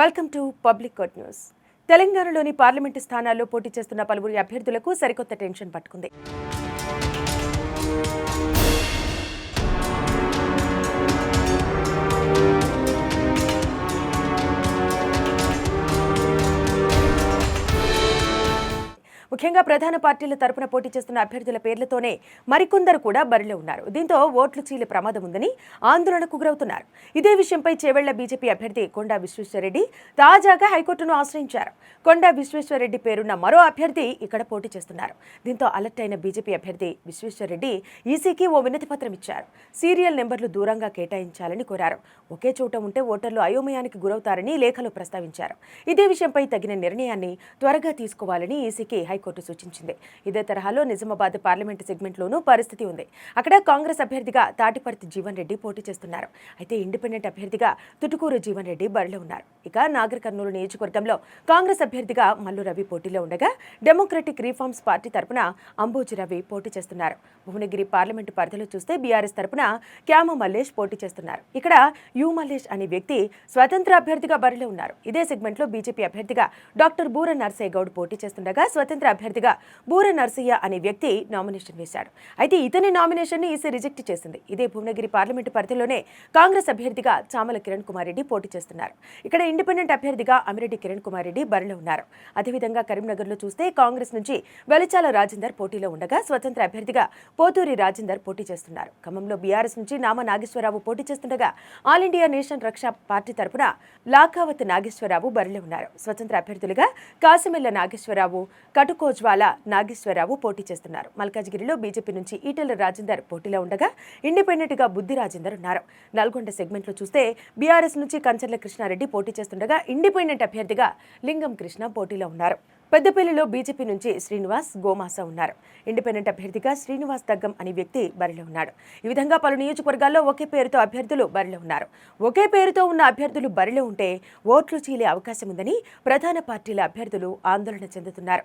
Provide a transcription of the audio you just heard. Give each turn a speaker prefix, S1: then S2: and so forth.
S1: Welcome to public quote news. తెలంగాణలోని parliament స్థానాల్లో పోటీ చేస్తున్న పలువురి అభ్యర్థులకు సరికొత్త టెన్షన్ పట్టుకుంది. ముఖ్యంగా ప్రధాన పార్టీల తరపున పోటీ చేస్తున్న అభ్యర్థుల పేర్లతోనే మరికొందరు కూడా బరిలో ఉన్నారు. దీంతో ఓట్లు చీలే ప్రమాదం ఉందని ఆందోళనకు గురవుతున్నారు. ఇదే విషయంపై చేవెళ్ళ బీజేపీ అభ్యర్థి కొండా విశ్వేశ్వరరెడ్డి తాజాగా హైకోర్టును ఆశ్రయించారు. కొండా విశ్వేశ్వరరెడ్డి పేరున్న మరో అభ్యర్థి ఇక్కడ పోటీ చేస్తున్నారు. దీంతో అలర్ట్ అయిన బీజేపీ అభ్యర్థి విశ్వేశ్వరరెడ్డి ఈసీకి ఓ వినతి పత్రం ఇచ్చారు. సీరియల్ నెంబర్లు దూరంగా కేటాయించాలని కోరారు. ఒకే చోట ఉంటే ఓటర్లు అయోమయానికి గురవుతారని లేఖలో ప్రస్తావించారు. ఇదే విషయంపై తగిన నిర్ణయాన్ని త్వరగా తీసుకోవాలని ఈసీకి హైకోర్టు సూచించింది. ఇదే తరహాలో నిజామాబాద్ పార్లమెంటు సెగ్మెంట్లోనూ పరిస్థితి ఉంది. అక్కడ కాంగ్రెస్ అభ్యర్థిగా తాటిపర్తి జీవన్ రెడ్డి పోటీ చేస్తున్నారు. అయితే ఇండిపెండెంట్ అభ్యర్థిగా తుటుకూరు జీవన్ రెడ్డి బరిలో ఉన్నారు. ఇక నాగర్ కర్నూలు నియోజకవర్గంలో కాంగ్రెస్ అభ్యర్థిగా మల్లు రవి పోటీలో ఉండగా డెమోక్రటిక్ రీఫార్మ్స్ పార్టీ తరపున అంబోజి రవి పోటీ చేస్తున్నారు. భువనగిరి పార్లమెంటు పరిధిలో చూస్తే బీఆర్ఎస్ తరపున క్యామ మల్లేష్ పోటీ చేస్తున్నారు. ఇక్కడ యు మల్లేష్ అనే వ్యక్తి స్వతంత్ర అభ్యర్థిగా బరిలో ఉన్నారు. ఇదే సెగ్మెంట్లో బీజేపీ అభ్యర్థిగా డాక్టర్ బూర నర్సే గౌడ్ పోటీ చేస్తుండగా స్వతంత్ర అభ్యర్థిగా బూర నర్సయ్య అనే వ్యక్తి నామినేషన్ వేశాడు. అయితే ఇతని నామినేషన్ని ఈసీ రిజెక్ట్ చేసింది. ఇదే భువనగిరి పార్లమెంటు పరిధిలోనే కాంగ్రెస్ అభ్యర్థిగా చామల కిరణ్ కుమార్ రెడ్డి పోటీ చేస్తున్నారు. ఇక్కడ ఇండిపెండెంట్ అభ్యర్థిగా అమిరెడ్డి కిరణ్ కుమార్ రెడ్డి బరిలో ఉన్నారు. అదేవిధంగా కరీంనగర్లో చూస్తే కాంగ్రెస్ నుంచి వెలిచాల రాజేందర్ పోటీలో ఉండగా స్వతంత్ర అభ్యర్థిగా పోతూరి రాజేందర్ పోటీ చేస్తున్నారు. ఖమ్మంలో బీఆర్ఎస్ నుంచి నామ నాగేశ్వరరావు పోటీ చేస్తుండగా all India nation Raksha party తరపున లాకావత్ నాగేశ్వరరావు బరిలో ఉన్నారు. స్వతంత్ర అభ్యర్థులుగా కాసిమెల్ల నాగేశ్వరరావు కటుకోజ్వాల నాగేశ్వరరావు పోటీ చేస్తున్నారు. మల్కాజ్గిరిలో బీజేపీ నుంచి ఈటెల రాజేందర్ పోటీలో ఉండగా ఇండిపెండెంట్గా బుద్ధి రాజేందర్ ఉన్నారు. నల్గొండ సెగ్మెంట్లో చూస్తే బీఆర్ఎస్ నుంచి కంచర్ల కృష్ణారెడ్డి పోటీ చేస్తుండగా ఇండిపెండెంట్ అభ్యర్థిగా లింగం కృష్ణ పోటీలో ఉన్నారు. పెద్దపల్లిలో బీజేపీ నుంచి శ్రీనివాస్ గోమాస ఉన్నారు. ఇండిపెండెంట్ అభ్యర్థిగా శ్రీనివాస్ దగ్గం అనే వ్యక్తి బరిలో ఉన్నాడు. ఈ విధంగా పలు నియోజకవర్గాల్లో ఒకే పేరుతో అభ్యర్థులు బరిలో ఉన్నారు. ఒకే పేరుతో ఉన్న అభ్యర్థులు బరిలో ఉంటే ఓట్లు చీలే అవకాశం ఉందని ప్రధాన పార్టీల అభ్యర్థులు ఆందోళన చెందుతున్నారు.